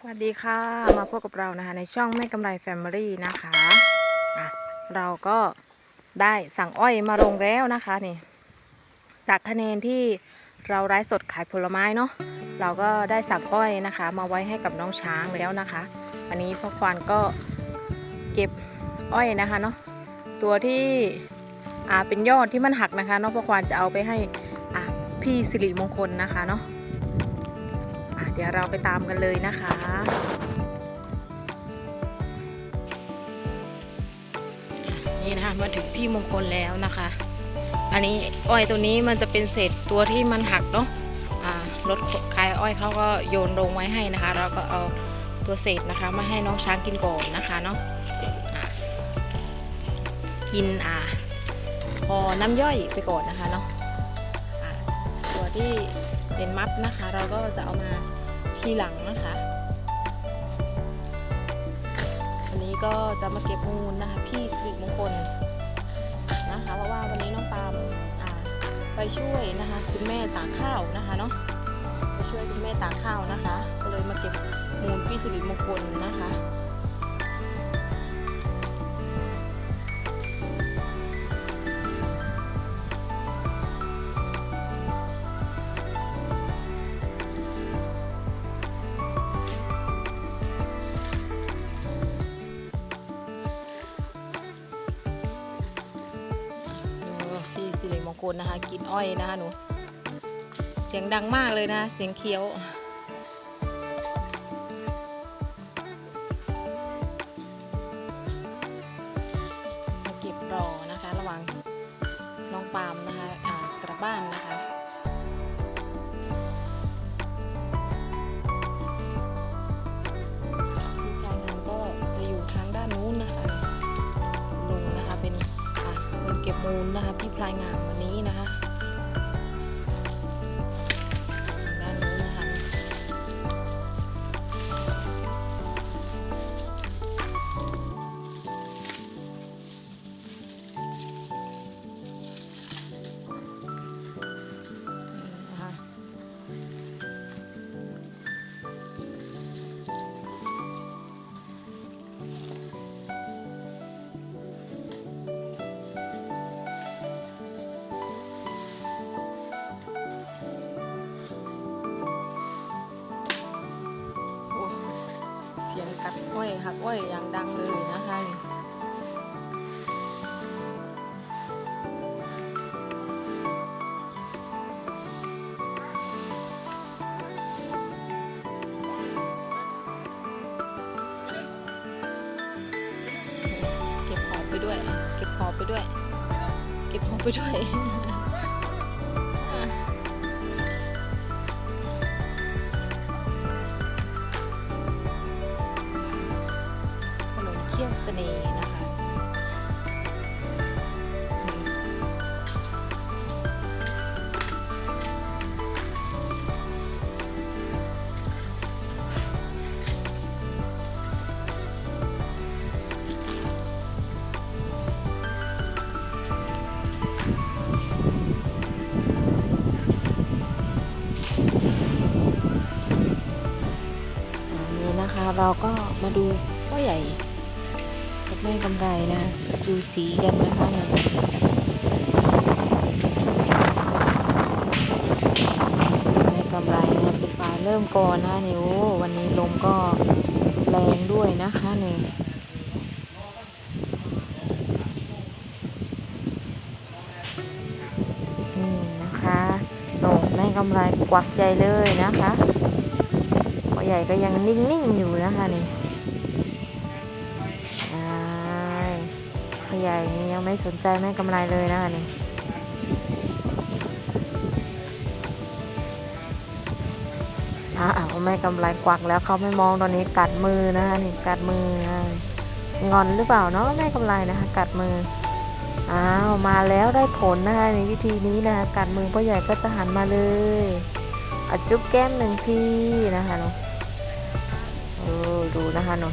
สวัสดีค่ะ มาพบกับเรานะคะในช่องแม่กำไรแฟมิลี่นะคะะเราก็ได้สั่งอ้อยมาลงแล้วนะคะนี่จากคะแนนที่เราไร้สดขายผลไม้เนาะเราก็ได้สั่งอ้อยนะคะ มาไว้ให้กับน้องช้างแล้วนะคะอันนี้พ่อควานก็เก็บอ้อยนะคะเนาะตัวที่อ่าเป็นยอดที่มันหักนะคะเนาะพ่อควานจะเอาไปให้อะพี่สิริมงคลนะคะเนาะ เดี๋ยวเราไปตามกันเลยนะคะนี่นะคะมาถึงพี่มงคลแล้วนะคะ อันนี้อ้อยตัวนี้มันจะเป็นเศษตัวที่มันหักเนาะอ่ารถขายอ้อยเขาก็โยนลงไว้ให้นะคะ เราก็เอาตัวเศษนะคะ มาให้น้องช้างกินก่อนนะคะเนาะะกินอ่าพอน้ำย่อยไปก่อนนะคะเนาะะตัวที่เป็นมัดนะคะ เราก็จะเอามา ทีหลังนะคะวันนี้ก็จะมาเก็บมูลนะคะ พี่สิริมงคลนะคะเพราะว่าวันนี้น้องปามไปช่วยนะคะคุณแม่ตากข้าวนะคะเนาะไปช่วยคุณแม่ตากข้าวนะคะ ก็เลยมาเก็บมูลพี่สิริมงคลนะคะ สิริมงคลนะคะ กินอ้อยนะคะหนู เสียงดังมากเลยนะ เสียงเคี้ยว คนเก็บมูลนะคะที่พลายงามวันนี้ เสียงกัดอ้อยหักอ้อยอย่างดังเลยนะคะนี่เก็บหอบไปด้วย เก็บหอบไปด้วย เก็บหอบไปด้วย เราก็มาดูพ่อใหญ่กับแม่กำไรนะจูจีกันนะคะเนี่ยแม่กำไรนะเป็นปลาเริ่มก่อนนะเนี่ยโอ้วันนี้ลมก็แรงด้วยนะคะเนี่ยนี่นะคะโหนแม่กำไรกวักใหญ่เลยนะคะ ใหญ่ก็ยังนิ่งๆอยู่นะคะนี่ใช่พ่อใหญ่นี่ยังไม่สนใจแม่กำไรเลยนะคะนี่อ้าวแม่กำไรกวักแล้วเขาไม่มองตอนนี้กัดมือนะคะนี่กัดมือ งอนหรือเปล่าเนาะแม่กำไรนะคะกัดมืออ้าวมาแล้วได้ผลนะคะในวิธีนี้นะคะกัดมือพ่อใหญ่ก็จะหันมาเลยอจุ๊บแก้มหนึ่งทีนะคะหนูเอ ดูดูนะคะหน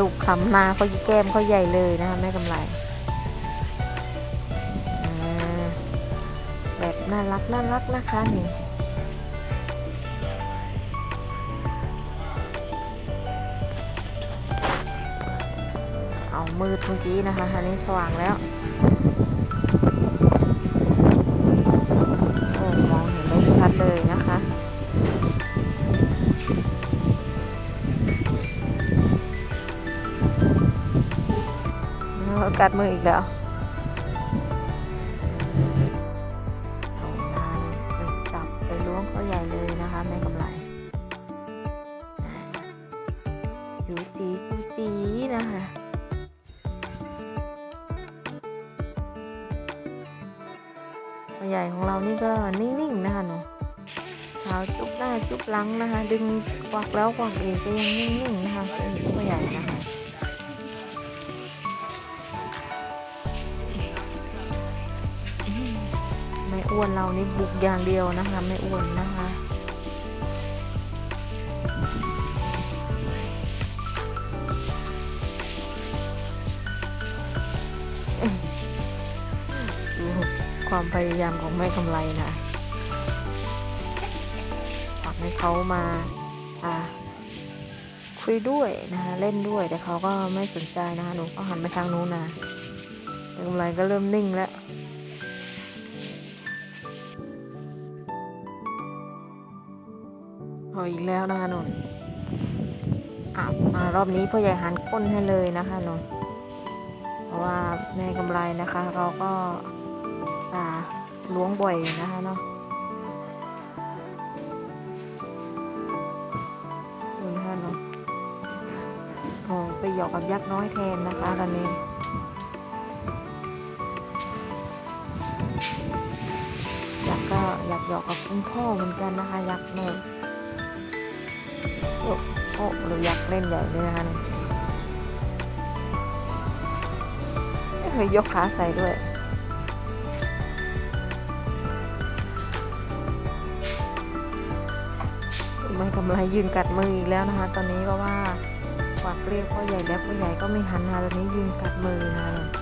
ลูกคลำหน้าเขาแก้มเขาใหญ่เลยนะคะแม่กำไรแบบน่ารักน่ารักนะคะนี่เอามืดเมื่อกี้นะคะอันนี้สว่างแล้ว กัดมืออีกแล้วเอาหน้าไปจับไปล้วงเขาใหญ่เลยนะคะแม่กำไรจูจีจูจีนะคะใหญ่ของเรานี่ก็นิ่งๆนะคะหนูเท้าจุบหน้าจุบหลังนะคะ ดึงกวักแล้วกวักอีกก็ยังนิ่งๆนะคะตัวใหญ่นะคะ อ้วนเรานี่บุกอย่างเดียวนะคะไม่อ้วนนะคะดูความพยายามของแม่กำไรนะฝากให้เขามาอ่าคุยด้วยนะคะเล่นด้วยแต่เขาก็ไม่สนใจนะคะหนูก็หันไปทางนู้นนะกำไรก็เริ่มนิ่งแล้ว ออีกแล้วนะคะนนท์อะมารอบนี้พ่อใหญ่หันก้นให้เลยนะคะนนท์เพราะว่าแม่กำไรนะคะ เราก็อ่าล้วงบ่อยนะคะเนาะดูนะคะนนท์โอ้ไปหยอกกับยักษ์น้อยแทนนะคะตอนนี้ยักษ์ก็อยากหยอกกับคุณพ่อเหมือนกันนะคะ ยักษ์เนี่ย โอ้โอ้เรายักษ์เล่นใหญ่เลยนะคะเฮ้ยยกขาใส่ด้วยไม่กำไรยืนกัดมืออีกแล้วนะคะ ตอนนี้ก็ว่าฝากเรียกพ่อใหญ่แล้วพ่อใหญ่ก็ไม่หันมาตอนนี้ยืนกัดมือนะคะ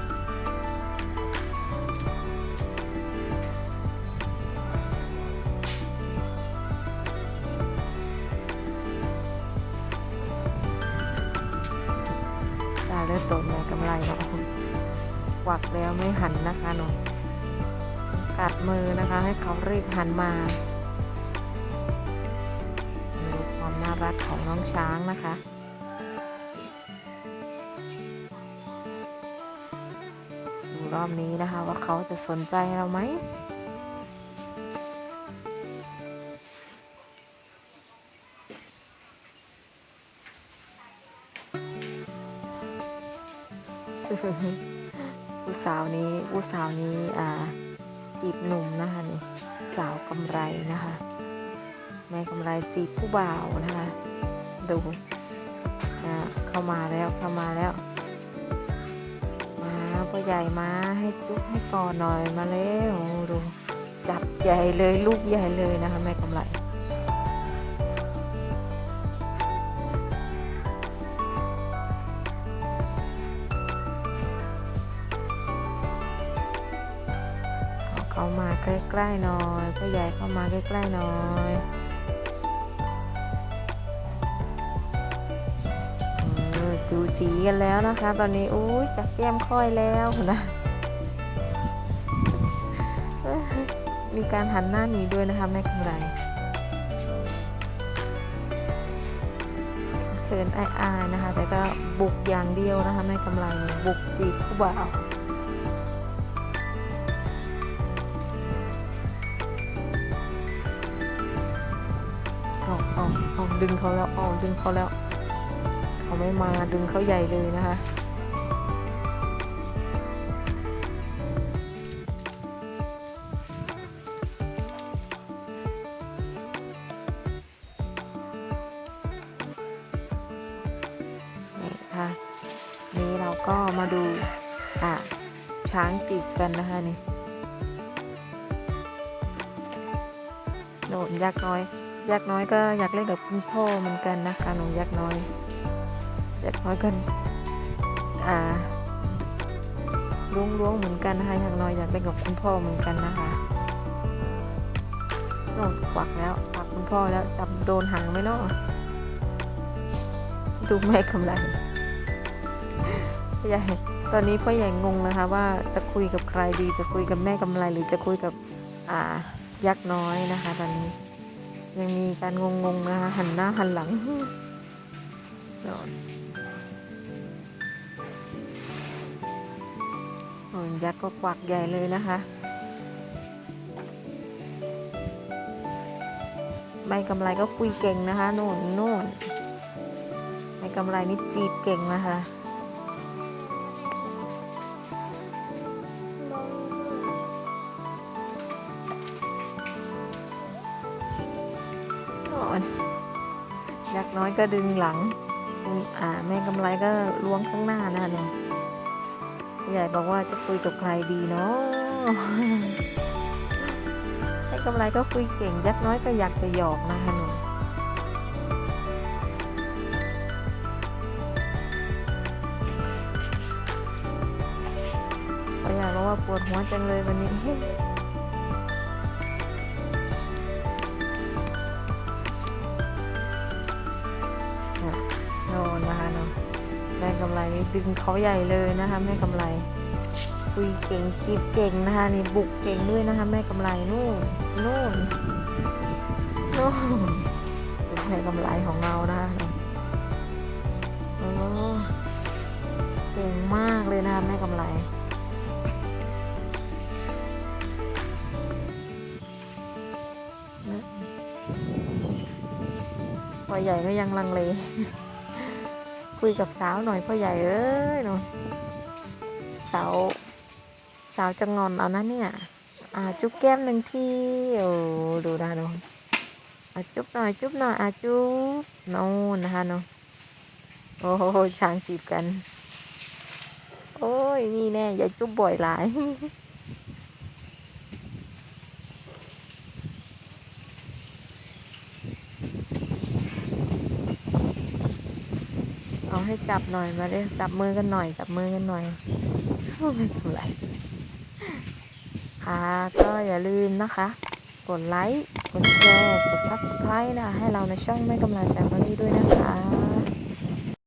กในกำไรนาะกวักแล้วไม่หันนะคะหนูกัดมือนะคะ ให้เขารีบหันมาดูความน่ารักของน้องช้างนะคะดูรอบนี้นะคะ ว่าเขาจะสนใจเราไหมาวนี้อ่าจีบหนุ่มนะคะนี่สาวกำไรนะคะ แม่กำไรจีบผู้บ่าวนะคะ ดูอ่าเข้ามาแล้วเข้ามาแล้ว มาพ่อใหญ่มาให้จุ๊บให้กอดหน่อยมาแล้วดูจับใหญ่เลยลูกใหญ่เลยนะคะ แม่กำไร เข้ามาใกล้ๆหน่อยพ่อใหญ่เข้ามาใกล้ๆหน่อยออจูจีกันแล้วนะคะ ตอนนี้อุ้ยจับแก้มค่อยแล้วนะมีการหันหน้าหนีด้วยนะคะแม่กำไรเขินอายๆนะคะ แต่ก็บุกอย่างเดียวนะคะแม่กำไรบุกจีบผู้บ่าว ดึงเขาแล้วเอดึงเขาแล้ว เขาไม่มาดึงเขาใหญ่เลยนะคะนี่ค่ะนี่เราก็มาดูอะช้างจีบกันนะคะนี่โดนยักษ์น้อย ยักษ์น้อยก็อยากเล่นกับคุณพ่อเหมือนกันนะคะหนูยักษ์น้อยยักษ์น้อยกันอ่าล้วงล้วงๆเหมือนกันนะคะยักษ์น้อยอยากเล่นกับคุณพ่อเหมือนกันนะคะโน่นควักแล้วควักคุณพ่อแล้วจับโดนหางไหมเนาะดูแม่กำไรพ่อใหญ่ตอนนี้พ่อใหญ่งงนะคะว่าจะคุยกับใครดีจะคุยกับแม่กำไรหรือจะคุยกับอ่ายักษ์น้อยนะคะ ตอนนี้ ยังมีการงงๆนะคะหันหน้าหันหลังนอนโอ้ยยักษ์ก็กวักใหญ่เลยนะคะ ใบกำไรก็คุยเก่งนะคะ โน่นโน่นใบกำไรนี่จีบเก่งนะคะ โน่นยักษ์น้อยก็ดึงหลังอ่าแม่กำไรก็ล้วงข้างหน้านะคะเนี่ยผู้ใหญ่บอกว่าจะคุยกับใครดีเนาะแม่กำไรก็คุยเก่ง ยักษ์น้อยก็อยากจะหยอกนะคะหนูผู้ใหญ่บอกว่าปวดหัวจังเลยวันนี้ กำไรนี่ดึงเขาใหญ่เลยนะคะแม่กำไรคุยเก่งจีบเก่งนะคะนี่บุกเก่งด้วยนะคะแม่กำไรนู่นนู่นนู่นเป็นแม่กำไรของเรานะคะโอ้เก่งมากเลยนะคะแม่กำไรนะพ่อใหญ่ก็ยังลังเล คุยกับสาวหน่อยพ่อใหญ่เอ้ยหนูสาวสาวจะงอนเอานะเนี่ยอ่าจุ๊บแก้มหนึ่งทีโอ้ดูนะหนูอะจุ๊บหน่อยจุ๊บหน่อยอะจุ๊บโน่นนะคะหนูโอ้โหช้างจีบกัน โอ้ยนี่แน่อย่าจุ๊บบ่อยหลาย เอา ให้จับหน่อยมาเลยจับมือกันหน่อย จับมือกันหน่อยไม่เป็นไรค่ะก็อย่าลืมนะคะ กดไลค์ กดแชร์ กด subscribe นะคะให้เราในช่องไม่กำลังแฟมิลี่ด้วยนะคะ